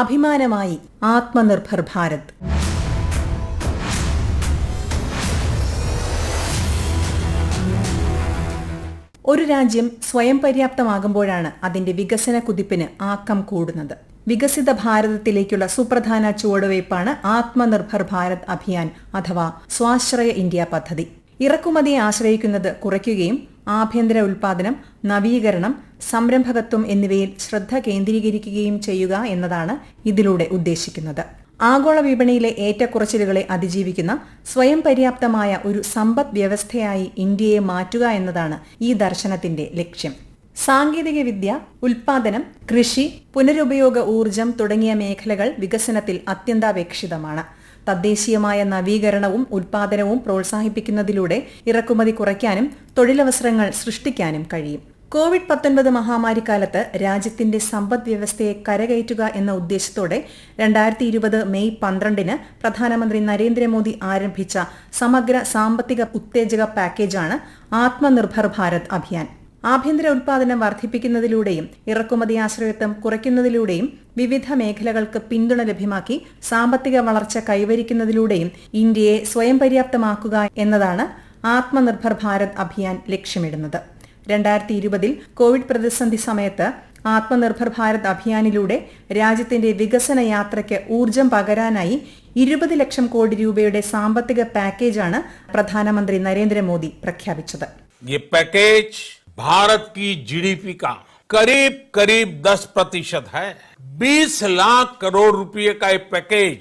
അഭിമാനമായി ആത്മനിർഭർ ഭാരത്. ഒരു രാജ്യം സ്വയം പര്യാപ്തമാകുമ്പോഴാണ് അതിന്റെ വികസന കുതിപ്പിന് ആക്കം കൂടുന്നത്. വികസിത ഭാരതത്തിലേക്കുള്ള സുപ്രധാന ചുവടുവയ്പ്പാണ് ആത്മനിർഭർ ഭാരത് അഭിയാൻ അഥവാ സ്വാശ്രയ ഇന്ത്യ പദ്ധതി. ഇറക്കുമതിയെ ആശ്രയിക്കുന്നത് കുറയ്ക്കുകയും ആഭ്യന്തര ഉൽപാദനം നവീകരണം സംരംഭകത്വം എന്നിവയിൽ ശ്രദ്ധ കേന്ദ്രീകരിക്കുകയും ചെയ്യുക എന്നതാണ് ഇതിലൂടെ ഉദ്ദേശിക്കുന്നത്. ആഗോള വിപണിയിലെ ഏറ്റക്കുറച്ചിലുകളെ അതിജീവിക്കുന്ന സ്വയം പര്യാപ്തമായ ഒരു സമ്പദ് വ്യവസ്ഥയായി ഇന്ത്യയെ മാറ്റുക എന്നതാണ് ഈ ദർശനത്തിന്റെ ലക്ഷ്യം. സാങ്കേതികവിദ്യ ഉൽപാദനം കൃഷി പുനരുപയോഗ ഊർജം തുടങ്ങിയ മേഖലകൾ വികസനത്തിൽ അത്യന്താപേക്ഷിതമാണ്. തദ്ദേശീയമായ നവീകരണവും ഉൽപാദനവും പ്രോത്സാഹിപ്പിക്കുന്നതിലൂടെ ഇറക്കുമതി കുറയ്ക്കാനും തൊഴിലവസരങ്ങൾ സൃഷ്ടിക്കാനും കഴിയും. കോവിഡ് പത്തൊൻപത് മഹാമാരിക്കാലത്ത് രാജ്യത്തിന്റെ സമ്പദ് വ്യവസ്ഥയെ കരകയറ്റുക എന്ന ഉദ്ദേശത്തോടെ രണ്ടായിരത്തി ഇരുപത് മെയ് പന്ത്രണ്ടിന് പ്രധാനമന്ത്രി നരേന്ദ്രമോദി ആരംഭിച്ച സമഗ്ര സാമ്പത്തിക ഉത്തേജക പാക്കേജാണ് ആത്മനിർഭർ ഭാരത് അഭിയാൻ. ആഭ്യന്തര ഉൽപാദനം വർദ്ധിപ്പിക്കുന്നതിലൂടെയും ഇറക്കുമതി ആശ്രയത്വം കുറയ്ക്കുന്നതിലൂടെയും വിവിധ മേഖലകൾക്ക് പിന്തുണ ലഭ്യമാക്കി സാമ്പത്തിക വളർച്ച കൈവരിക്കുന്നതിലൂടെയും ഇന്ത്യയെ സ്വയം പര്യാപ്തമാക്കുക എന്നതാണ് ആത്മനിർഭർ ഭാരത് അഭിയാൻ ലക്ഷ്യമിടുന്നത്. രണ്ടായിരത്തി ഇരുപതിൽ കോവിഡ് പ്രതിസന്ധി സമയത്ത് ആത്മനിർഭർ ഭാരത് അഭിയാനിലൂടെ രാജ്യത്തിന്റെ വികസന യാത്രയ്ക്ക് ഊർജം പകരാനായി ഇരുപത് ലക്ഷം കോടി രൂപയുടെ സാമ്പത്തിക പാക്കേജാണ് പ്രധാനമന്ത്രി നരേന്ദ്രമോദി പ്രഖ്യാപിച്ചത്. भारत की जीडीपी का करीब करीब 10 प्रतिशत है। 20 लाख करोड़ रुपए का ये पैकेज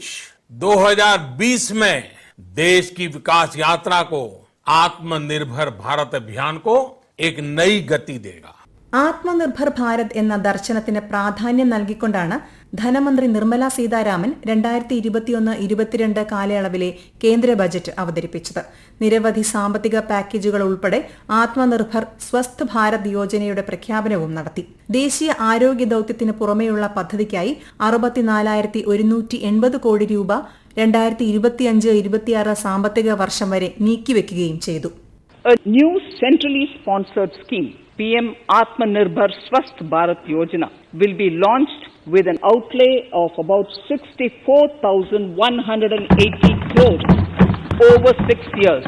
2020 में देश की विकास यात्रा को आत्मनिर्भर भारत अभियान को एक नई गति देगा। ആത്മനിർഭർ ഭാരത് എന്ന ദർശനത്തിന് പ്രാധാന്യം നൽകിക്കൊണ്ടാണ് ധനമന്ത്രി നിർമ്മല സീതാരാമൻ രണ്ടായിരത്തി ഇരുപത്തിയൊന്ന് ഇരുപത്തിരണ്ട് കാലയളവിലെ കേന്ദ്ര ബജറ്റ് അവതരിപ്പിച്ചത്. നിരവധി സാമ്പത്തിക പാക്കേജുകൾ ഉൾപ്പെടെ ആത്മനിർഭർ സ്വസ്ഥ് ഭാരത് യോജനയുടെ പ്രഖ്യാപനവും നടത്തി. ദേശീയ ആരോഗ്യ ദൌത്യത്തിന് പുറമെയുള്ള പദ്ധതിക്കായി അറുപത്തിനാലായിരത്തി ഒരുന്നൂറ്റി എൺപത് കോടി രൂപ രണ്ടായിരത്തി ഇരുപത്തിയഞ്ച് ഇരുപത്തിയാറ് സാമ്പത്തിക വർഷം വരെ നീക്കിവെക്കുകയും ചെയ്തു. A PM Atmanirbhar Swasth Bharat Yojana, will be launched with an outlay of about 64,180 crores over six years.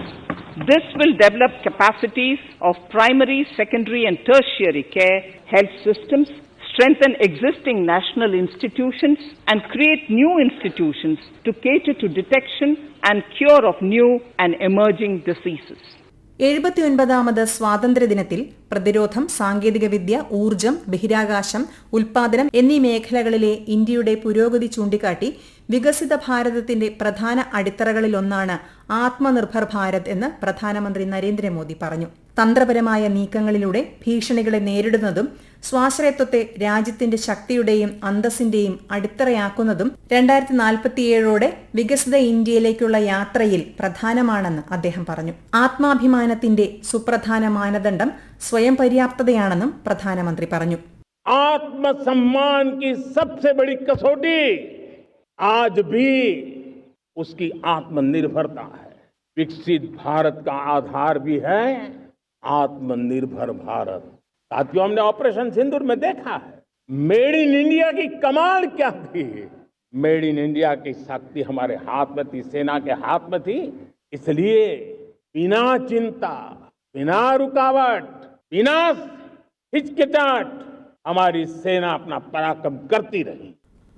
This will develop capacities of primary, secondary and tertiary care, health systems, strengthen existing national institutions and create new institutions to cater to detection and cure of new and emerging diseases. എഴുപത്തിയൊൻപതാമത് സ്വാതന്ത്ര്യദിനത്തിൽ പ്രതിരോധം സാങ്കേതികവിദ്യ ഊർജം ബഹിരാകാശം ഉൽപാദനം എന്നീ മേഖലകളിലെ ഇന്ത്യയുടെ പുരോഗതി ചൂണ്ടിക്കാട്ടി വികസിത ഭാരതത്തിന്റെ പ്രധാന അടിത്തറകളിലൊന്നാണ് ആത്മനിർഭർ ഭാരത് എന്ന് പ്രധാനമന്ത്രി നരേന്ദ്രമോദി പറഞ്ഞു. തന്ത്രപരമായ നീക്കങ്ങളിലൂടെ ഭീഷണികളെ നേരിടുന്നതും സ്വാശ്രയത്വത്തെ രാജ്യത്തിന്റെ ശക്തിയുടെയും അന്തസ്സിന്റെയും അടിത്തറയാക്കുന്നതും രണ്ടായിരത്തി നാൽപ്പത്തിയേഴോടെ വികസിത ഇന്ത്യയിലേക്കുള്ള യാത്രയിൽ പ്രധാനമാണെന്ന് അദ്ദേഹം പറഞ്ഞു ആത്മാഭിമാനത്തിന്റെ സുപ്രധാന മാനദണ്ഡം സ്വയം പര്യാപ്തതയാണെന്നും പ്രധാനമന്ത്രി പറഞ്ഞു आत्मसम्मान की सबसे बड़ी कसौटी आज भी उसकी आत्मनिर्भरता है विकसित भारत का आधार भी है आत्मनिर्भर भारत साथियों हमने ऑपरेशन सिंदूर में देखा है मेड इन इंडिया की कमाल क्या थी मेड इन इंडिया की शक्ति हमारे हाथ में थी सेना के हाथ में थी इसलिए बिना चिंता बिना रुकावट बिना हिचकिचाहट हमारी सेना अपना पराक्रम करती रही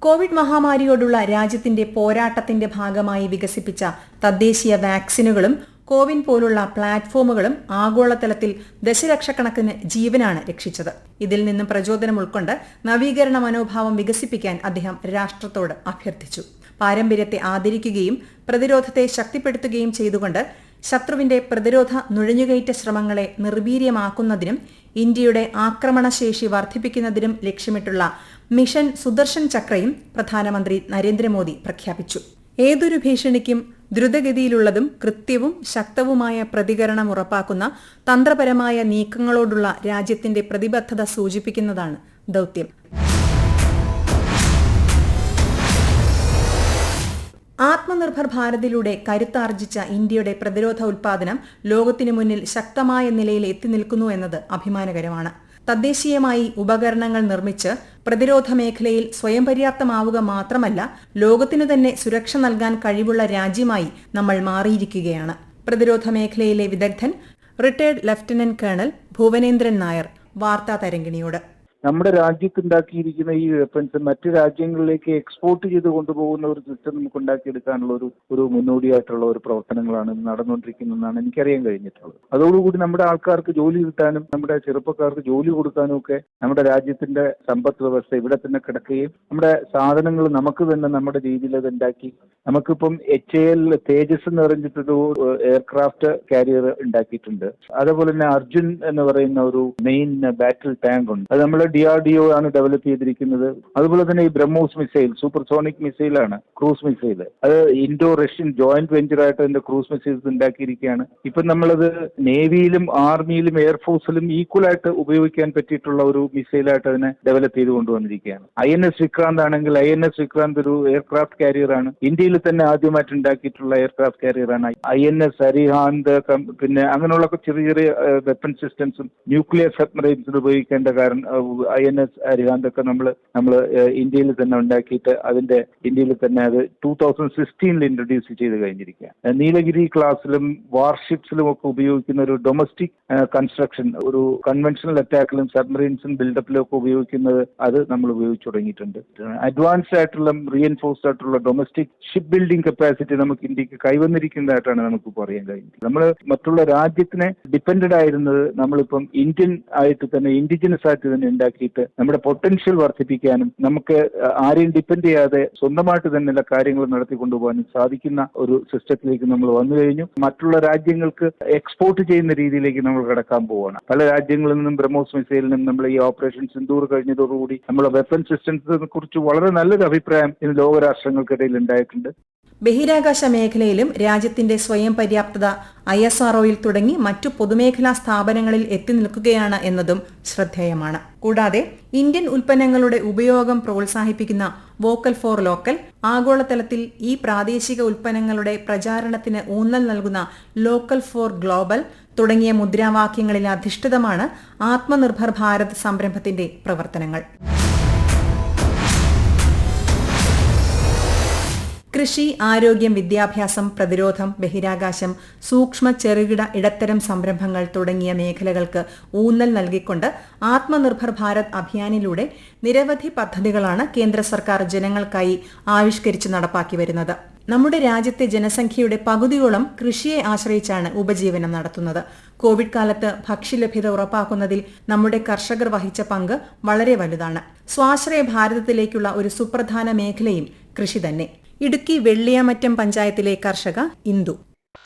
കോവിഡ് മഹാമാരിയോടുള്ള രാജ്യത്തിന്റെ പോരാട്ടത്തിന്റെ ഭാഗമായി വികസിപ്പിച്ച തദ്ദേശീയ വാക്സിനുകളും കോവിൻ പോലുള്ള പ്ലാറ്റ്ഫോമുകളും ആഗോളതലത്തിൽ ദശലക്ഷക്കണക്കിന് ജീവനാണ് രക്ഷിച്ചത്. ഇതിൽ നിന്നും പ്രചോദനം ഉൾക്കൊണ്ട് നവീകരണ മനോഭാവം വികസിപ്പിക്കാൻ അദ്ദേഹം രാഷ്ട്രത്തോട് അഭ്യർത്ഥിച്ചു. പാരമ്പര്യത്തെ ആദരിക്കുകയും പ്രതിരോധത്തെ ശക്തിപ്പെടുത്തുകയും ചെയ്തുകൊണ്ട് ശത്രുവിന്റെ പ്രതിരോധ നുഴഞ്ഞുകയറ്റ ശ്രമങ്ങളെ നിർവീര്യമാക്കുന്നതിനും ഇന്ത്യയുടെ ആക്രമണശേഷി വർദ്ധിപ്പിക്കുന്നതിനും ലക്ഷ്യമിട്ടുള്ള മിഷൻ സുദർശൻ ചക്രയും പ്രധാനമന്ത്രി നരേന്ദ്രമോദി പ്രഖ്യാപിച്ചു. ഏതൊരു ഭീഷണിക്കും ദ്രുതഗതിയിലുള്ളതും കൃത്യവും ശക്തവുമായ പ്രതികരണം ഉറപ്പാക്കുന്ന തന്ത്രപരമായ നീക്കങ്ങളോടുള്ള രാജ്യത്തിന്റെ പ്രതിബദ്ധത സൂചിപ്പിക്കുന്നതാണ് ദൗത്യം. ആത്മനിർഭർ ഭാരതിലൂടെ കരുത്താർജിച്ച ഇന്ത്യയുടെ പ്രതിരോധ ഉൽപാദനം ലോകത്തിനു മുന്നിൽ ശക്തമായ നിലയിൽ എത്തി നിൽക്കുന്നു എന്നത് അഭിമാനകരമാണ്. തദ്ദേശീയമായി ഉപകരണങ്ങൾ നിർമ്മിച്ച് പ്രതിരോധ മേഖലയിൽ സ്വയം പര്യാപ്തമാവുക മാത്രമല്ല ലോകത്തിനു തന്നെ സുരക്ഷ നൽകാൻ കഴിവുള്ള രാജ്യമായി നമ്മൾ മാറിയിരിക്കുകയാണ്. പ്രതിരോധ മേഖലയിലെ വിദഗ്ധൻ retired lieutenant colonel Bhuvanendran Nair. വാർത്താ തരംഗിണിയോട്. നമ്മുടെ രാജ്യത്തുണ്ടാക്കിയിരിക്കുന്ന ഈ വെപ്പൺസ് മറ്റു രാജ്യങ്ങളിലേക്ക് എക്സ്പോർട്ട് ചെയ്ത് കൊണ്ടുപോകുന്ന ഒരു സിസ്റ്റം നമുക്ക് ഉണ്ടാക്കിയെടുക്കാനുള്ള ഒരു ഒരു മുന്നോടിയായിട്ടുള്ള ഒരു പ്രവർത്തനങ്ങളാണ് നടന്നുകൊണ്ടിരിക്കുന്നതെന്നാണ് എനിക്കറിയാൻ കഴിഞ്ഞിട്ടുള്ളത്. അതോടുകൂടി നമ്മുടെ ആൾക്കാർക്ക് ജോലി കിട്ടാനും നമ്മുടെ ചെറുപ്പക്കാർക്ക് ജോലി കൊടുക്കാനും ഒക്കെ നമ്മുടെ രാജ്യത്തിന്റെ സമ്പദ് വ്യവസ്ഥ ഇവിടെ തന്നെ കിടക്കുകയും നമ്മുടെ സാധനങ്ങൾ നമുക്ക് തന്നെ നമ്മുടെ രീതിയിൽ അത് ഉണ്ടാക്കി നമുക്കിപ്പം എച്ച് എൽ തേജസ് എന്ന് പറഞ്ഞിട്ടൊരു എയർക്രാഫ്റ്റ് കാരിയർ ഉണ്ടാക്കിയിട്ടുണ്ട്. അതേപോലെ തന്നെ അർജുൻ എന്ന് പറയുന്ന ഒരു മെയിൻ ബാറ്റിൽ ടാങ്ക് ഉണ്ട്. അത് നമ്മൾ ഡി ആർ ഡി ഒ ആണ് ഡെവലപ്പ് ചെയ്തിരിക്കുന്നത്. അതുപോലെ തന്നെ ഈ ബ്രഹ്മോസ് മിസൈൽ സൂപ്പർസോണിക് മിസൈലാണ് ക്രൂസ് മിസൈൽ അത് ഇൻഡോ റഷ്യൻ ജോയിന്റ് വെഞ്ചർ ആയിട്ട് അതിന്റെ ക്രൂസ് മിസൈൽസ് ഉണ്ടാക്കിയിരിക്കുകയാണ്. ഇപ്പം നമ്മളത് നേവിയിലും ആർമിയിലും എയർഫോഴ്സിലും ഈക്വൽ ആയിട്ട് ഉപയോഗിക്കാൻ പറ്റിയിട്ടുള്ള ഒരു മിസൈലായിട്ട് അതിനെ ഡെവലപ്പ് ചെയ്ത് കൊണ്ടുവന്നിരിക്കുകയാണ്. ഐ എൻ എസ് വിക്രാന്ത് ആണെങ്കിൽ ഐ എൻ എസ് വിക്രാന്ത് ഒരു എയർക്രാഫ്റ്റ് കാരിയർ ആണ്. ഇന്ത്യയിൽ തന്നെ ആദ്യമായിട്ട് ഉണ്ടാക്കിയിട്ടുള്ള എയർക്രാഫ്റ്റ് കാരിയർ ആണ് ഐ എൻ എസ് അരിഹാന്ത് പിന്നെ അങ്ങനെയുള്ള ചെറിയ ചെറിയ വെപ്പൺ സിസ്റ്റംസും ന്യൂക്ലിയർ സബ്മറൈൻസിൽ ഉപയോഗിക്കേണ്ട കാരണം ഐ എൻ എസ് അരിഹാന്ത് ഒക്കെ നമ്മൾ നമ്മൾ ഇന്ത്യയിൽ തന്നെ ഉണ്ടാക്കിയിട്ട് അതിന്റെ ഇന്ത്യയിൽ തന്നെ അത് ടൂ തൗസൻഡ് സിക്സ്റ്റീനിൽ ഇൻട്രൊഡ്യൂസ് ചെയ്ത് കഴിഞ്ഞിരിക്കുക നീലഗിരി ക്ലാസ്സിലും വാർഷിപ്സിലും ഒക്കെ ഉപയോഗിക്കുന്ന ഒരു ഡൊമസ്റ്റിക് കൺസ്ട്രക്ഷൻ ഒരു കൺവെൻഷണൽ അറ്റാക്കിലും സബ്മറീൻസും ബിൽഡപ്പിലും ഒക്കെ ഉപയോഗിക്കുന്നത് അത് നമ്മൾ ഉപയോഗിച്ചു തുടങ്ങിയിട്ടുണ്ട്. അഡ്വാൻസ്ഡ് ആയിട്ടുള്ള റീഎൻഫോഴ്സ്ഡ് ആയിട്ടുള്ള ഡൊമസ്റ്റിക് ഷിപ്പ് ബിൽഡിംഗ് കപ്പാസിറ്റി നമുക്ക് ഇന്ത്യയ്ക്ക് കൈവന്നിരിക്കുന്നതായിട്ടാണ് നമുക്ക് പറയാൻ കഴിയുന്നത് നമ്മൾ മറ്റുള്ള രാജ്യത്തിനെ ഡിപ്പെൻഡഡ് ആയിരുന്നത് നമ്മളിപ്പം ഇന്ത്യൻ ആയിട്ട് തന്നെ ഇൻഡിജിനസ് ആയിട്ട് തന്നെ ഉണ്ടാക്കിയിട്ട് നമ്മുടെ പൊട്ടൻഷ്യൽ വർദ്ധിപ്പിക്കാനും നമുക്ക് ആരെയും ഡിപ്പെൻഡ് ചെയ്യാതെ സ്വന്തമായിട്ട് തന്നെ എല്ലാ കാര്യങ്ങളും നടത്തിക്കൊണ്ടുപോകാനും സാധിക്കുന്ന ഒരു സിസ്റ്റത്തിലേക്ക് നമ്മൾ വന്നു കഴിഞ്ഞു. മറ്റുള്ള രാജ്യങ്ങൾക്ക് എക്സ്പോർട്ട് ചെയ്യുന്ന രീതിയിലേക്ക് നമ്മൾ കടക്കാൻ പോവുകയാണ്. പല രാജ്യങ്ങളിൽ നിന്നും ബ്രഹ്മോസ് മിസൈലിൽ നിന്നും നമ്മൾ ഈ ഓപ്പറേഷൻ സിന്ദൂർ കഴിഞ്ഞതോടുകൂടി നമ്മുടെ വെപ്പൺ സിസ്റ്റംസിനെ കുറിച്ച് വളരെ നല്ലൊരു അഭിപ്രായം ഇന്ന് ലോകരാഷ്ട്രങ്ങൾക്കിടയിൽ ഉണ്ടായിട്ടുണ്ട്. ബഹിരാകാശ മേഖലയിലും രാജ്യത്തിന്റെ സ്വയം പര്യാപ്തത ഐ എസ് ആർഒയിൽ തുടങ്ങി മറ്റു പൊതുമേഖലാ സ്ഥാപനങ്ങളിൽ എത്തി നിൽക്കുകയാണ് എന്നതും ശ്രദ്ധേയമാണ്. കൂടാതെ ഇന്ത്യൻ ഉൽപ്പന്നങ്ങളുടെ ഉപയോഗം പ്രോത്സാഹിപ്പിക്കുന്ന വോക്കൽ ഫോർ ലോക്കൽ ആഗോളതലത്തിൽ ഈ പ്രാദേശിക ഉൽപ്പന്നങ്ങളുടെ പ്രചാരണത്തിന് ഊന്നൽ നൽകുന്ന ലോക്കൽ ഫോർ ഗ്ലോബൽ തുടങ്ങിയ മുദ്രാവാക്യങ്ങളിൽ അധിഷ്ഠിതമാണ് ആത്മനിർഭർ ഭാരത് സംരംഭത്തിന്റെ പ്രവർത്തനങ്ങൾ. കൃഷി ആരോഗ്യം വിദ്യാഭ്യാസം പ്രതിരോധം ബഹിരാകാശം സൂക്ഷ്മ ചെറുകിട ഇടത്തരം സംരംഭങ്ങൾ തുടങ്ങിയ മേഖലകൾക്ക് ഊന്നൽ നൽകിക്കൊണ്ട് ആത്മനിർഭർ ഭാരത് അഭിയാനിലൂടെ നിരവധി പദ്ധതികളാണ് കേന്ദ്ര സർക്കാർ ജനങ്ങൾക്കായി ആവിഷ്കരിച്ച് നടപ്പാക്കി വരുന്നത്. നമ്മുടെ രാജ്യത്തെ ജനസംഖ്യയുടെ പകുതിയോളം കൃഷിയെ ആശ്രയിച്ചാണ് ഉപജീവനം നടത്തുന്നത്. കോവിഡ് കാലത്ത് ഭക്ഷ്യലഭ്യത ഉറപ്പാക്കുന്നതിൽ നമ്മുടെ കർഷകർ വഹിച്ച പങ്ക് വളരെ വലുതാണ്. സ്വാശ്രയ ഭാരതത്തിലേക്കുള്ള ഒരു സുപ്രധാന മേഖലയും കൃഷി തന്നെ. ഇടുക്കി വെള്ളിയാമറ്റം പഞ്ചായത്തിലെ കർഷക ഇന്ദു.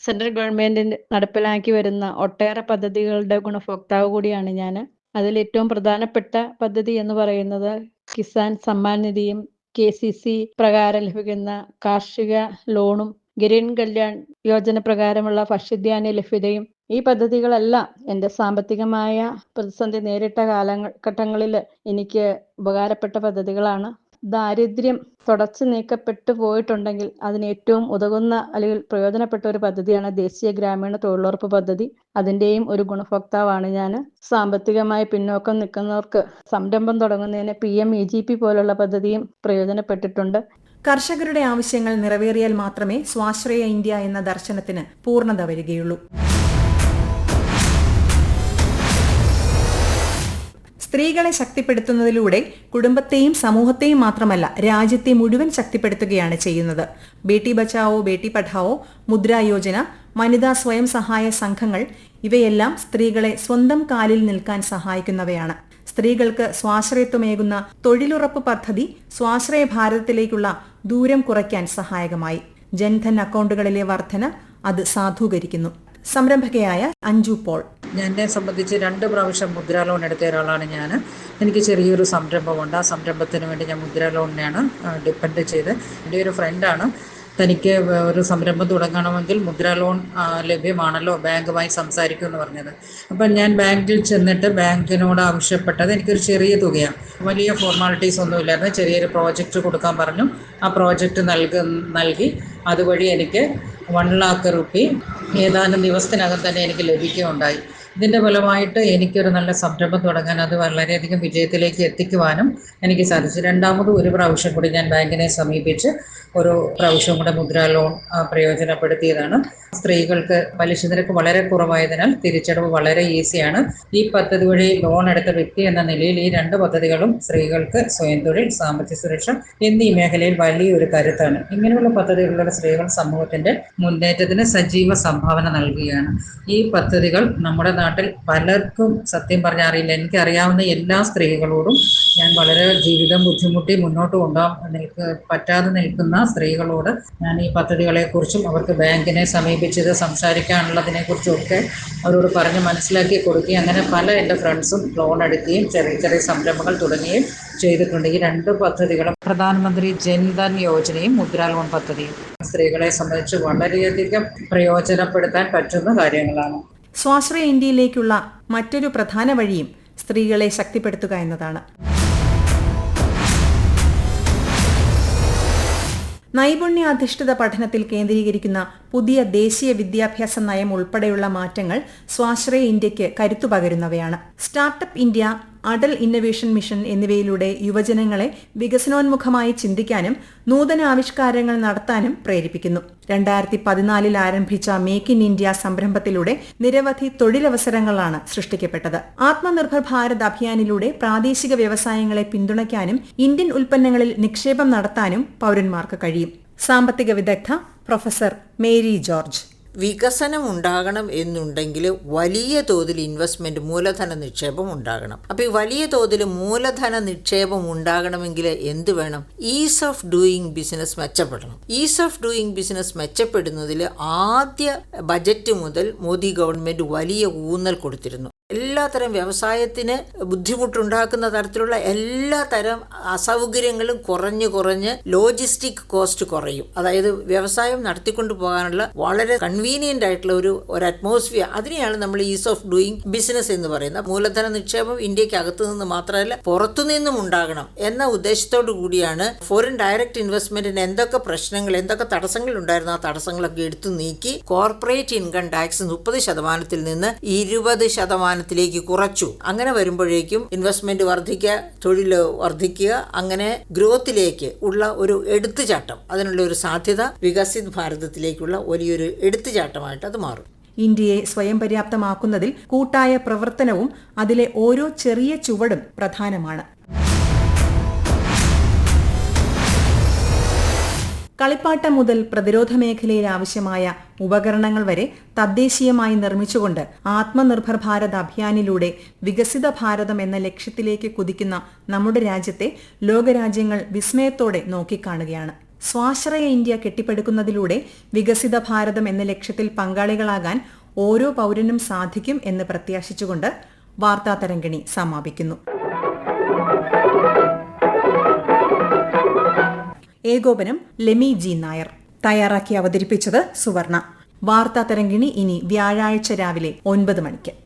സെൻട്രൽ ഗവൺമെന്റ് നടപ്പിലാക്കി വരുന്ന ഒട്ടേറെ പദ്ധതികളുടെ ഗുണഭോക്താവ് കൂടിയാണ് ഞാൻ. അതിൽ ഏറ്റവും പ്രധാനപ്പെട്ട പദ്ധതി എന്ന് പറയുന്നത് കിസാൻ സമ്മാൻ നിധിയും കെ സി സി പ്രകാരം ലഭിക്കുന്ന കാർഷിക ലോണും ഗരീൻ കല്യാൺ യോജന പ്രകാരമുള്ള ഭക്ഷ്യധാന്യ ലഭ്യതയും ഈ പദ്ധതികളെല്ലാം എന്റെ സാമ്പത്തികമായ പ്രതിസന്ധി നേരിട്ട കാലഘട്ടങ്ങളിൽ എനിക്ക് ഉപകാരപ്പെട്ട പദ്ധതികളാണ്. ദാരിദ്ര്യം തുടച്ചു നീക്കപ്പെട്ടു പോയിട്ടുണ്ടെങ്കിൽ അതിന് ഏറ്റവും ഉതകുന്ന അല്ലെങ്കിൽ പ്രയോജനപ്പെട്ട ഒരു പദ്ധതിയാണ് ദേശീയ ഗ്രാമീണ തൊഴിലുറപ്പ് പദ്ധതി. അതിന്റെയും ഒരു ഗുണഭോക്താവാണ് ഞാൻ. സാമ്പത്തികമായി പിന്നോക്കം നിൽക്കുന്നവർക്ക് സംരംഭം തുടങ്ങുന്നതിന് P M E G P പോലുള്ള പദ്ധതിയും പ്രയോജനപ്പെട്ടിട്ടുണ്ട്. കർഷകരുടെ ആവശ്യങ്ങൾ നിറവേറിയാൽ മാത്രമേ സ്വാശ്രയ ഇന്ത്യ എന്ന ദർശനത്തിന് പൂർണത വരികയുള്ളൂ. സ്ത്രീകളെ ശക്തിപ്പെടുത്തുന്നതിലൂടെ കുടുംബത്തെയും സമൂഹത്തെയും മാത്രമല്ല രാജ്യത്തെ മുഴുവൻ ശക്തിപ്പെടുത്തുകയാണ് ചെയ്യുന്നത്. ബേട്ടി ബച്ചാവോ ബേട്ടി പഠാവോ മുദ്രാ യോജന വനിതാ സ്വയം സഹായ സംഘങ്ങൾ ഇവയെല്ലാം സ്ത്രീകളെ സ്വന്തം കാലിൽ നിൽക്കാൻ സഹായിക്കുന്നവയാണ്. സ്ത്രീകൾക്ക് സ്വാശ്രയത്വമേകുന്ന തൊഴിലുറപ്പ് പദ്ധതി സ്വാശ്രയ ഭാരതത്തിലേക്കുള്ള ദൂരം കുറയ്ക്കാൻ സഹായകമായി. ജൻധൻ അക്കൗണ്ടുകളിലെ വർധന അത് സാധൂകരിക്കുന്നു. സംരംഭകയായ അഞ്ജു പോൾ. എന്നെ സംബന്ധിച്ച് രണ്ട് പ്രാവശ്യം മുദ്രാ ലോൺ എടുത്ത ഒരാളാണ് ഞാൻ എനിക്ക് ചെറിയൊരു സംരംഭമുണ്ട്. ആ സംരംഭത്തിന് വേണ്ടി ഞാൻ മുദ്രാ ലോണിനെയാണ് ഡിപ്പെൻഡ് ചെയ്ത്. എന്റെ ഒരു ഫ്രണ്ടാണ് തനിക്ക് ഒരു സംരംഭം തുടങ്ങണമെങ്കിൽ മുദ്രാ ലോൺ ലഭ്യമാണല്ലോ ബാങ്കുമായി സംസാരിക്കും എന്ന് പറഞ്ഞത്. അപ്പം ഞാൻ ബാങ്കിൽ ചെന്നിട്ട് ബാങ്കിനോട് ആവശ്യപ്പെട്ടത് എനിക്കൊരു ചെറിയ തുകയാണ്. വലിയ ഫോർമാലിറ്റീസ് ഒന്നും ഒന്നുമില്ലായിരുന്നു ചെറിയൊരു പ്രോജക്റ്റ് കൊടുക്കാൻ പറഞ്ഞു. ആ പ്രോജക്റ്റ് നൽക നൽകി. അതുവഴി എനിക്ക് വൺ ലാക്ക് റുപ്പി ഏതാനും ദിവസത്തിനകം തന്നെ എനിക്ക് ലഭിക്കുകയുണ്ടായി. ഇതിന്റെ ഫലമായിട്ട് എനിക്കൊരു നല്ല സംരംഭം തുടങ്ങാൻ അത് വളരെയധികം വിജയത്തിലേക്ക് എത്തിക്കുവാനും എനിക്ക് സാധിച്ചു. രണ്ടാമത് ഒരു പ്രാവശ്യം കൂടി ഞാൻ ബാങ്കിനെ സമീപിച്ച് ഒരു പ്രാവശ്യം കൂടെ മുദ്രാ ലോൺ പ്രയോജനപ്പെടുത്തിയതാണ്. സ്ത്രീകൾക്ക് പലിശ നിരക്ക് വളരെ കുറവായതിനാൽ തിരിച്ചടവ് വളരെ ഈസിയാണ്. ഈ പദ്ധതി വഴി ലോൺ എടുത്ത വ്യക്തി എന്ന നിലയിൽ ഈ രണ്ട് പദ്ധതികളും സ്ത്രീകൾക്ക് സ്വയം തൊഴിൽ സാമ്പത്തിക സുരക്ഷ എന്നീ മേഖലയിൽ വലിയൊരു കരുത്താണ്. ഇങ്ങനെയുള്ള പദ്ധതികളിലൂടെ സ്ത്രീകൾ സമൂഹത്തിന്റെ മുന്നേറ്റത്തിന് സജീവ സംഭാവന നൽകുകയാണ്. ഈ പദ്ധതികൾ നമ്മുടെ നാട്ടിൽ പലർക്കും സത്യം പറഞ്ഞാൽ അറിയില്ല. എനിക്ക് അറിയാവുന്ന എല്ലാ സ്ത്രീകളോടും ഞാൻ വളരെ ജീവിതം ബുദ്ധിമുട്ടി മുന്നോട്ട് കൊണ്ടുപോകാൻ പറ്റാതെ നിൽക്കുന്ന സ്ത്രീകളോട് ഞാൻ ഈ പദ്ധതികളെ കുറിച്ചും അവർക്ക് ബാങ്കിനെ സമീപിച്ചത് സംസാരിക്കാനുള്ളതിനെക്കുറിച്ചും ഒക്കെ അവരോട് പറഞ്ഞ് മനസ്സിലാക്കി കൊടുക്കുകയും അങ്ങനെ പല എന്റെ ഫ്രണ്ട്സും ലോൺ എടുക്കുകയും ചെറിയ ചെറിയ സംരംഭങ്ങൾ തുടങ്ങുകയും ചെയ്തിട്ടുണ്ട്. ഈ രണ്ട് പദ്ധതികളും പ്രധാനമന്ത്രി ജൻധൻ യോജനയും മുദ്രാ ലോൺ പദ്ധതിയും സ്ത്രീകളെ സംബന്ധിച്ച് വളരെയധികം പ്രയോജനപ്പെടുത്താൻ പറ്റുന്ന കാര്യങ്ങളാണ്. സ്വാശ്രയ ഇന്ത്യയിലേക്കുള്ള മറ്റൊരു പ്രധാന വഴിയും സ്ത്രീകളെ ശക്തിപ്പെടുത്തുക എന്നതാണ്. നൈപുണ്യാധിഷ്ഠിത പഠനത്തിൽ കേന്ദ്രീകരിക്കുന്ന പുതിയ ദേശീയ വിദ്യാഭ്യാസ നയം ഉൾപ്പെടെയുള്ള മാറ്റങ്ങൾ സ്വാശ്രയ ഇന്ത്യയ്ക്ക് കരുത്തു പകരുന്നവയാണ്. Startup India Atal innovation mission എന്നിവയിലൂടെ യുവജനങ്ങളെ വികസനോന്മുഖമായി ചിന്തിക്കാനും നൂതന ആവിഷ്കാരങ്ങൾ നടത്താനും പ്രേരിപ്പിക്കുന്നു. രണ്ടായിരത്തി പതിനാലിൽ ആരംഭിച്ച മേക്ക് ഇൻ ഇന്ത്യ സംരംഭത്തിലൂടെ നിരവധി തൊഴിലവസരങ്ങളാണ് സൃഷ്ടിക്കപ്പെട്ടത്. ആത്മനിർഭർ ഭാരത് അഭിയാനിലൂടെ പ്രാദേശിക വ്യവസായങ്ങളെ പിന്തുണയ്ക്കാനും ഇന്ത്യൻ ഉൽപ്പന്നങ്ങളിൽ നിക്ഷേപം നടത്താനും പൌരന്മാർക്ക് കഴിയും. സാമ്പത്തിക വിദഗ്ധ പ്രൊഫസർ മേരി ജോർജ്. വികസനം ഉണ്ടാകണം എന്നുണ്ടെങ്കിൽ വലിയ തോതിൽ ഇൻവെസ്റ്റ്മെന്റ് മൂലധന നിക്ഷേപം ഉണ്ടാകണം. അപ്പോൾ ഈ വലിയ തോതിൽ മൂലധന നിക്ഷേപം ഉണ്ടാകണമെങ്കിൽ എന്ത് വേണം? ഈസ് ഓഫ് ഡൂയിങ് ബിസിനസ് മെച്ചപ്പെടണം. ഈസ് ഓഫ് ഡൂയിങ് ബിസിനസ് മെച്ചപ്പെടുന്നതിൽ ആദ്യ ബജറ്റ് മുതൽ മോദി ഗവൺമെന്റ് വലിയ ഊന്നൽ കൊടുത്തിരുന്നു. എല്ലാത്തരം വ്യവസായത്തിന് ബുദ്ധിമുട്ടുണ്ടാക്കുന്ന തരത്തിലുള്ള എല്ലാ തരം അസൗകര്യങ്ങളും കുറഞ്ഞ് കുറഞ്ഞ് ലോജിസ്റ്റിക് കോസ്റ്റ് കുറയും. അതായത് വ്യവസായം നടത്തിക്കൊണ്ടു പോകാനുള്ള വളരെ കൺവീനിയന്റ് ആയിട്ടുള്ള ഒരു ഒരു അറ്റ്മോസ്ഫിയർ അതിനെയാണ് നമ്മൾ ഈസ് ഓഫ് ഡൂയിങ് ബിസിനസ് എന്ന് പറയുന്നത്. മൂലധന നിക്ഷേപം ഇന്ത്യയ്ക്ക് അകത്തു നിന്ന് മാത്രമല്ല പുറത്തുനിന്നും ഉണ്ടാകണം എന്ന ഉദ്ദേശത്തോടു കൂടിയാണ് ഫോറിൻ ഡയറക്റ്റ് ഇൻവെസ്റ്റ്മെന്റിന് എന്തൊക്കെ പ്രശ്നങ്ങൾ എന്തൊക്കെ തടസ്സങ്ങൾ ഉണ്ടായിരുന്നു ആ തടസ്സങ്ങളൊക്കെ എടുത്തു നീക്കി കോർപ്പറേറ്റ് ഇൻകം ടാക്സ് മുപ്പത് ശതമാനത്തിൽ നിന്ന് ഇരുപത് ശതമാനത്തിലേക്ക് കുറച്ചു. അങ്ങനെ വരുമ്പോഴേക്കും ഇൻവെസ്റ്റ്മെന്റ് വർദ്ധിക്കുക തൊഴിൽ വർദ്ധിക്കുക അങ്ങനെ ഗ്രോത്തിലേക്ക് ഉള്ള ഒരു എടുത്തുചാട്ടം. അതിനുള്ള ഒരു സാധ്യത വികസിത് ഭാരതത്തിലേക്കുള്ള വലിയൊരു എടുത്തുചാട്ടമായിട്ട് അത് മാറും. ഇന്ത്യയെ സ്വയം പര്യാപ്തമാക്കുന്നതിൽ കൂട്ടായ പ്രവർത്തനവും അതിലെ ഓരോ ചെറിയ ചുവടും പ്രധാനമാണ്. കളിപ്പാട്ടം മുതൽ പ്രതിരോധ മേഖലയിൽ ആവശ്യമായ ഉപകരണങ്ങൾ വരെ തദ്ദേശീയമായി നിർമ്മിച്ചുകൊണ്ട് ആത്മനിർഭർ ഭാരത് അഭിയാനിലൂടെ വികസിത ഭാരതം എന്ന ലക്ഷ്യത്തിലേക്ക് കുതിക്കുന്ന നമ്മുടെ രാജ്യത്തെ ലോകരാജ്യങ്ങൾ വിസ്മയത്തോടെ നോക്കിക്കാണുകയാണ്. സ്വാശ്രയ ഇന്ത്യ കെട്ടിപ്പടുക്കുന്നതിലൂടെ വികസിത ഭാരതം എന്ന ലക്ഷ്യത്തിൽ പങ്കാളികളാകാൻ ഓരോ പൗരനും സാധിക്കും എന്ന് പ്രത്യാശിച്ചുകൊണ്ട് വാർത്താ തരംഗിണി സമാപിക്കുന്നു. ഏകോപനം ലെമി ജി നായർ. തയ്യാറാക്കി അവതരിപ്പിച്ചത് സുവർണ. വാർത്താ തരംഗിണി ഇനി വ്യാഴാഴ്ച രാവിലെ ഒൻപത് മണിക്ക്.